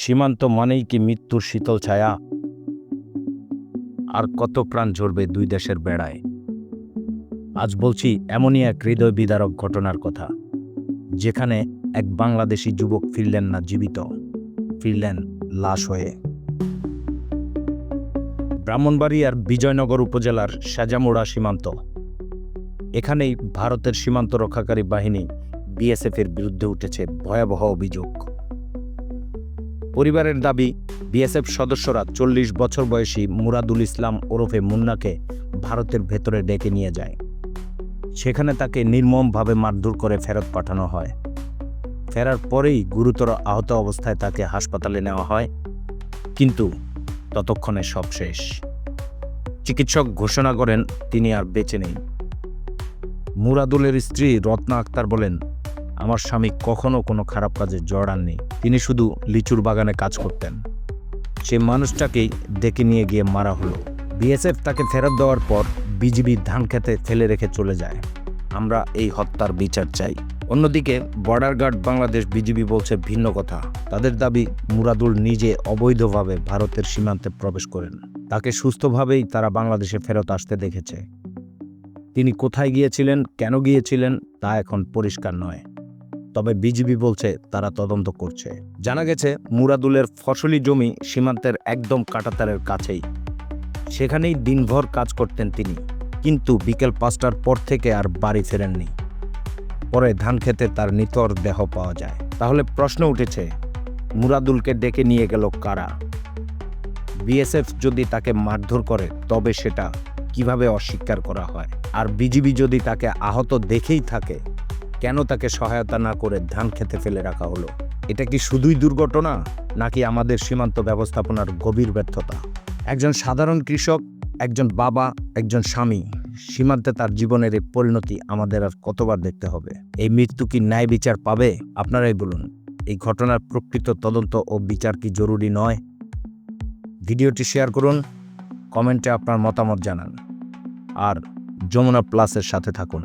সীমান্ত মানেই কি মৃত্যুর শীতল ছায়া? আর কত প্রাণ ঝরবে দুই দেশের বেড়ায়? আজ বলছি, এমনই এক হৃদয় বিদারক ঘটনার কথা, যেখানে এক বাংলাদেশি যুবক ফিরলেন না জীবিত, ফিরলেন লাশ হয়ে। ব্রাহ্মণবাড়িয়ার বিজয়নগর উপজেলার সাজামুড়া সীমান্ত, এখানেই ভারতের সীমান্ত রক্ষাকারী বাহিনী বিএসএফের বিরুদ্ধে উঠেছে ভয়াবহ অভিযোগ। পরিবারের দাবি, বিএসএফ সদস্যরা চল্লিশ বছর বয়সী মুরাদুল ইসলাম ওরফে মুন্নাকে ভারতের ভেতরে ডেকে নিয়ে যায়। সেখানে তাকে নির্মমভাবে মারধর করে ফেরত পাঠানো হয়। ফেরার পরেই গুরুতর আহত অবস্থায় তাকে হাসপাতালে নেওয়া হয়। কিন্তু ততক্ষণে সব শেষ। চিকিৎসক ঘোষণা করেন, তিনি আর বেঁচে নেই। মুরাদুলের স্ত্রী রত্না আক্তার বলেন আমার স্বামী কখনো কোনো খারাপ কাজে জড়াননি তিনি শুধু লিচুর বাগানে কাজ করতেন। সে মানুষটাকেই ডেকে নিয়ে গিয়ে মারা হলো। বিএসএফ তাকে ফেরত দেওয়ার পর বিজিবি ধান খেতে ফেলে রেখে চলে যায়। আমরা এই হত্যার বিচার চাই। অন্যদিকে বর্ডার গার্ড বাংলাদেশ বিজিবি বলছে ভিন্ন কথা। তাদের দাবি, মুরাদুল নিজে অবৈধভাবে ভারতের সীমান্তে প্রবেশ করেন। তাকে সুস্থভাবেই তারা বাংলাদেশে ফেরত আসতে দেখেছে। তিনি কোথায় গিয়েছিলেন, কেন গিয়েছিলেন, তা এখন পরিষ্কার নয়। তবে বিজিবি বলছে তারা তদন্ত করছে। জানা গেছে, মুরাদুলের ফসলি জমি সীমান্তের একদম কাটাতারের কাছেই। সেখানেই দিনভর কাজ করতেন তিনি। কিন্তু বিকেল পাঁচটার পর থেকে আর বাড়ি ফেরেননি। পরে ধান খেতে তার নিতর দেহ পাওয়া যায়। তাহলে প্রশ্ন উঠেছে, মুরাদুলকে ডেকে নিয়ে গেল কারা? বিএসএফ যদি তাকে মারধর করে, তবে সেটা কীভাবে অস্বীকার করা হয়? আর বিজিবি যদি তাকে আহত দেখেই থাকে কেন তাকে সহায়তা না করে ধান খেতে ফেলে রাখা হলো? এটা কি শুধুই দুর্ঘটনা, নাকি আমাদের সীমান্ত ব্যবস্থাপনার গভীর ব্যর্থতা? একজন সাধারণ কৃষক, একজন বাবা, একজন স্বামী, সীমান্তে তার জীবনের এই পরিণতি আমাদের আর কতবার দেখতে হবে? এই মৃত্যু কি ন্যায় বিচার পাবে? আপনারাই বলুন, এই ঘটনার প্রকৃত তদন্ত ও বিচার কি জরুরি নয়? ভিডিওটি শেয়ার করুন, কমেন্টে আপনার মতামত জানান, আর যমুনা প্লাসের সাথে থাকুন।